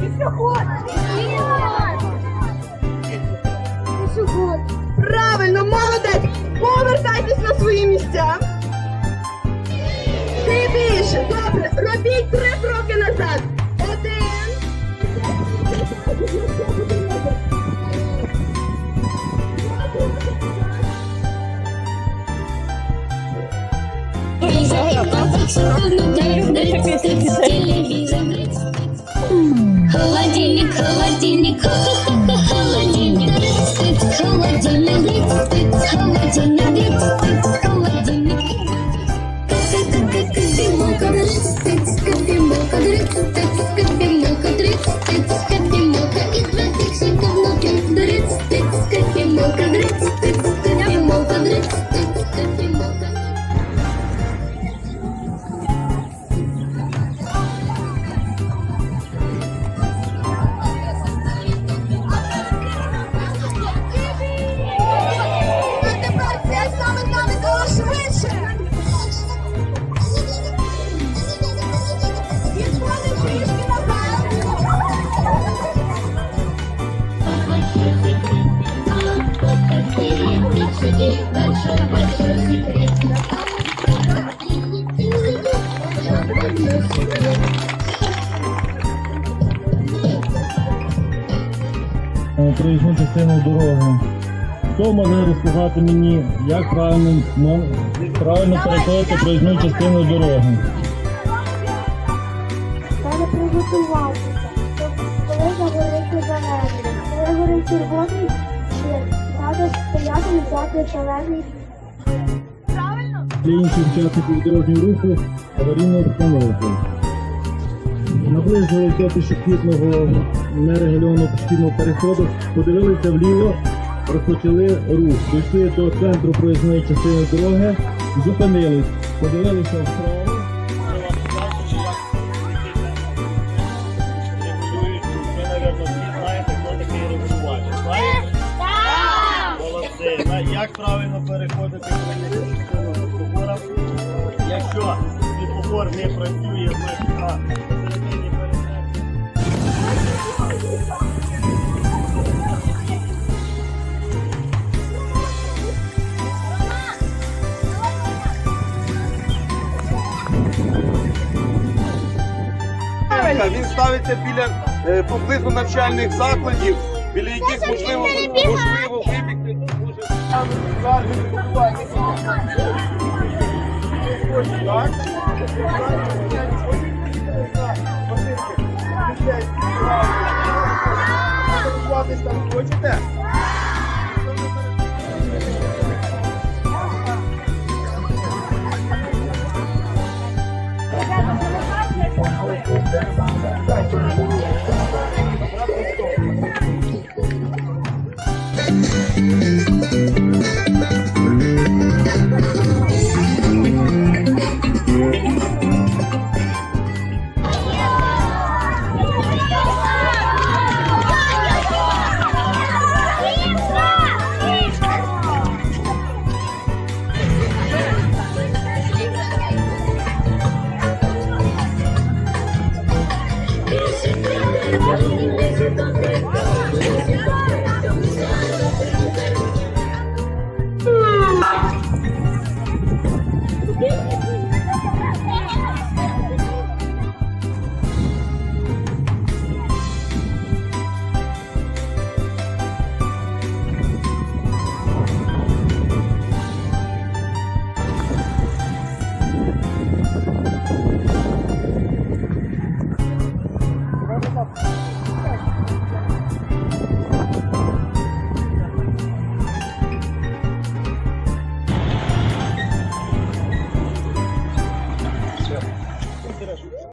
Пішоход! Пішоход! Правильно, молодець! Повертайтесь на свої місця. Ти більше. Добре, робіть три кроки назад. Один. Холодильник, проїзну частину дороги. Хто може розказати мені, як правильно, ну, правильно переходити проїзну частину дороги? Треба приготуватися, коли загориться зелений. Коли горить червоний треба стояти і взяти зелений Для інших учасників дорожнього руху аварійну обстановку. Наблизилися до пішохідного нерегульованого пішохідного переходу, подивилися вліво, розпочали рух. Дійшли до центру проїзної частини дороги, зупинились, подивилися вправо. Як правильно переходити частину світлофора? Якщо світлофор не працює, значить Він ставиться біля е, поблизу навчальних закладів, біля яких можливо можливо вибігти дуже Так? Фотографуватись там хочете? Yeah.